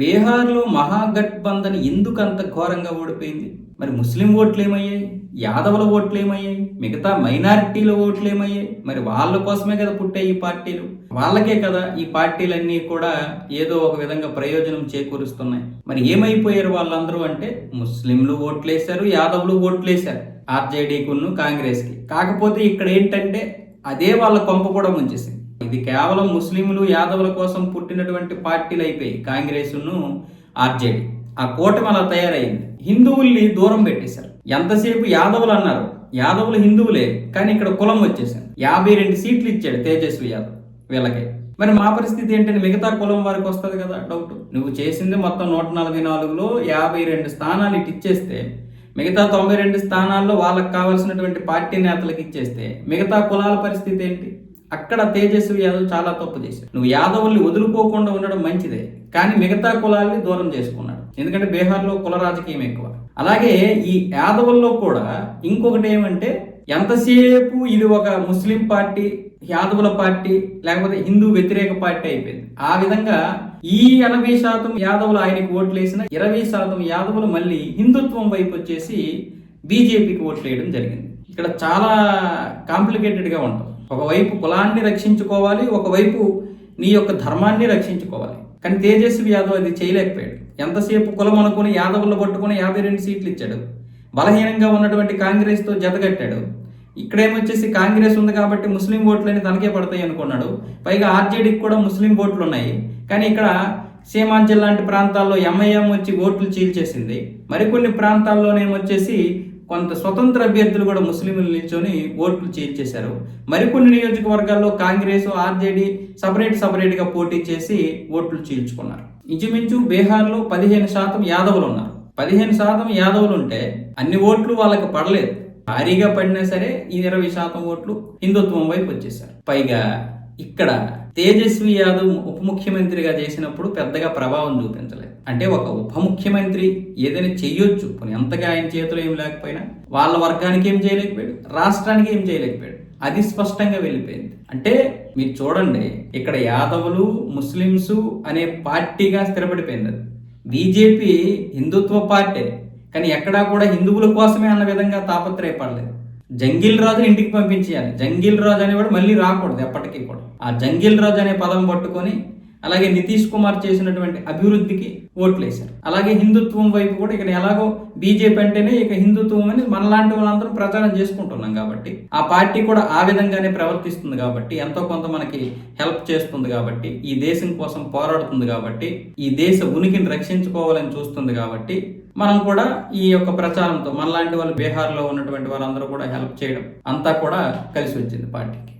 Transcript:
బీహార్లో మహాగఠబంధన్ ఎందుకు అంత ఘోరంగా ఓడిపోయింది? మరి ముస్లిం ఓట్లు ఏమయ్యాయి యాదవుల ఓట్లు ఏమయ్యాయి మిగతా మైనారిటీల ఓట్లు ఏమయ్యాయి మరి వాళ్ళ కోసమే కదా పుట్టాయి ఈ పార్టీలు? వాళ్ళకే కదా ఈ పార్టీలన్నీ కూడా ఏదో ఒక విధంగా ప్రయోజనం చేకూరుస్తున్నాయి. మరి ఏమైపోయారు వాళ్ళందరూ అంటే ముస్లింలు ఓట్లేశారు యాదవులు ఓట్లేశారు ఆర్జేడీకును కాంగ్రెస్కి. కాకపోతే ఇక్కడ ఏంటంటే అదే వాళ్ళ కొంప కూడా ముంచేసింది. ఇది కేవలం ముస్లింలు యాదవుల కోసం పుట్టినటువంటి పార్టీలు అయిపోయి కాంగ్రెస్ను ఆర్జేడీ. ఆ కూటమి అలా తయారైంది. హిందువుల్ని దూరం పెట్టేశారు. ఎంతసేపు యాదవులు అన్నారు? యాదవులు హిందువులే కానీ ఇక్కడ కులం వచ్చేసింది. యాభై రెండు సీట్లు ఇచ్చాడు తేజస్వి యాదవ్ వీళ్ళకి. మరి మా పరిస్థితి ఏంటంటే మిగతా కులం వారికి వస్తుంది కదా డౌట్. నువ్వు చేసింది మొత్తం నూట నలభై నాలుగులో యాభై రెండు స్థానాలు ఇటు ఇచ్చేస్తే మిగతా తొంభై రెండు స్థానాల్లో వాళ్ళకి కావాల్సినటువంటి పార్టీ నేతలకు ఇచ్చేస్తే మిగతా కులాల పరిస్థితి ఏంటి? అక్కడ తేజస్వి యాదవ్ చాలా తప్పు చేశాడు. నువ్వు యాదవుల్ని వదులుకోకుండా ఉండడం మంచిదే కానీ మిగతా కులాల్ని దూరం చేసుకున్నాడు. ఎందుకంటే బీహార్లో కుల రాజకీయం ఎక్కువ. అలాగే ఈ యాదవుల్లో కూడా ఇంకొకటి ఏమంటే ఎంతసేపు ఇది ఒక ముస్లిం పార్టీ యాదవుల పార్టీ లేకపోతే హిందూ వ్యతిరేక పార్టీ అయిపోయింది. ఆ విధంగా ఈ ఎనభై శాతం యాదవులు ఆయనకి ఓట్లు వేసిన ఇరవై శాతం యాదవులు మళ్ళీ హిందుత్వం వైపు వచ్చేసి బీజేపీకి ఓట్లు వేయడం జరిగింది. ఇక్కడ చాలా కాంప్లికేటెడ్గా ఉంటుంది. ఒకవైపు కులాన్ని రక్షించుకోవాలి ఒకవైపు నీ యొక్క ధర్మాన్ని రక్షించుకోవాలి. కానీ తేజస్వి యాదవ్ అది చేయలేకపోయాడు. ఎంతసేపు కులం అనుకుని యాదవులు పట్టుకుని యాభై రెండు సీట్లు ఇచ్చాడు. బలహీనంగా ఉన్నటువంటి కాంగ్రెస్తో జతగట్టాడు ఇక్కడేమొచ్చేసి కాంగ్రెస్ ఉంది కాబట్టి ముస్లిం ఓట్లని తనకే పడతాయి అనుకున్నాడు. పైగా ఆర్జేడీకి కూడా ముస్లిం ఓట్లు ఉన్నాయి. కానీ ఇక్కడ సీమాంచల్ లాంటి ప్రాంతాల్లో ఎంఐఎం వచ్చి ఓట్లు చీల్చేసింది. మరికొన్ని ప్రాంతాల్లోనేమొచ్చేసి కొంత స్వతంత్ర అభ్యర్థులు కూడా ముస్లింలు నిల్చొని ఓట్లు చేర్చేశారు మరికొన్ని నియోజకవర్గాల్లో కాంగ్రెస్ ఆర్జేడీ సపరేట్ సపరేట్గా పోటీ చేసి ఓట్లు చీల్చుకున్నారు ఇంచుమించు బీహార్లో పదిహేను శాతం యాదవులు ఉన్నారు. పదిహేను శాతం యాదవులు ఉంటే అన్ని ఓట్లు వాళ్ళకి పడలేదు. భారీగా పడినా సరే ఈ ఇరవై శాతం ఓట్లు హిందుత్వం వైపు వచ్చేసారు పైగా ఇక్కడ తేజస్వి యాదవ్ ఉప ముఖ్యమంత్రిగా చేసినప్పుడు పెద్దగా ప్రభావం చూపించలేదు. అంటే ఒక ఉప ముఖ్యమంత్రి ఏదైనా చెయ్యొచ్చు ఎంతగా ఆయన చేతిలో ఏం లేకపోయినా వాళ్ళ వర్గానికి ఏం చేయలేకపోయాడు రాష్ట్రానికి ఏం చేయలేకపోయాడు. అది స్పష్టంగా వెళ్ళిపోయింది. అంటే మీరు చూడండి ఇక్కడ యాదవులు ముస్లిమ్స్ అనే పార్టీగా స్థిరపడిపోయింది అది. బీజేపీ హిందుత్వ పార్టీ కానీ ఎక్కడా కూడా హిందువుల కోసమే అన్న విధంగా తాపత్రయపడలేదు. జంగిల్ రాజుని ఇంటికి పంపించేయాలి. జంగిల్ రాజు అనేవాడు మళ్ళీ రాకూడదు ఎప్పటికీ కూడా. ఆ జంగిల్ రాజు అనే పదం పట్టుకొని అలాగే నితీష్ కుమార్ చేసినటువంటి అభివృద్ధికి ఓట్లు వేశారు అలాగే హిందుత్వం వైపు కూడా ఇక్కడ ఎలాగో బీజేపీ అంటేనే ఇక హిందుత్వం అని మనలాంటి వాళ్ళందరం ప్రచారం చేసుకుంటున్నాం కాబట్టి ఆ పార్టీ కూడా ఆ విధంగానే ప్రవర్తిస్తుంది కాబట్టి ఎంతో కొంత మనకి హెల్ప్ చేస్తుంది కాబట్టి ఈ దేశం కోసం పోరాడుతుంది కాబట్టి ఈ దేశ ఉనికిని రక్షించుకోవాలని చూస్తుంది కాబట్టి మనం కూడా ఈ యొక్క ప్రచారంతో మనలాంటి వాళ్ళు బీహార్లో ఉన్నటువంటి వారందరూ కూడా హెల్ప్ చేయడం అంతా కూడా కలిసి వచ్చింది పార్టీకి.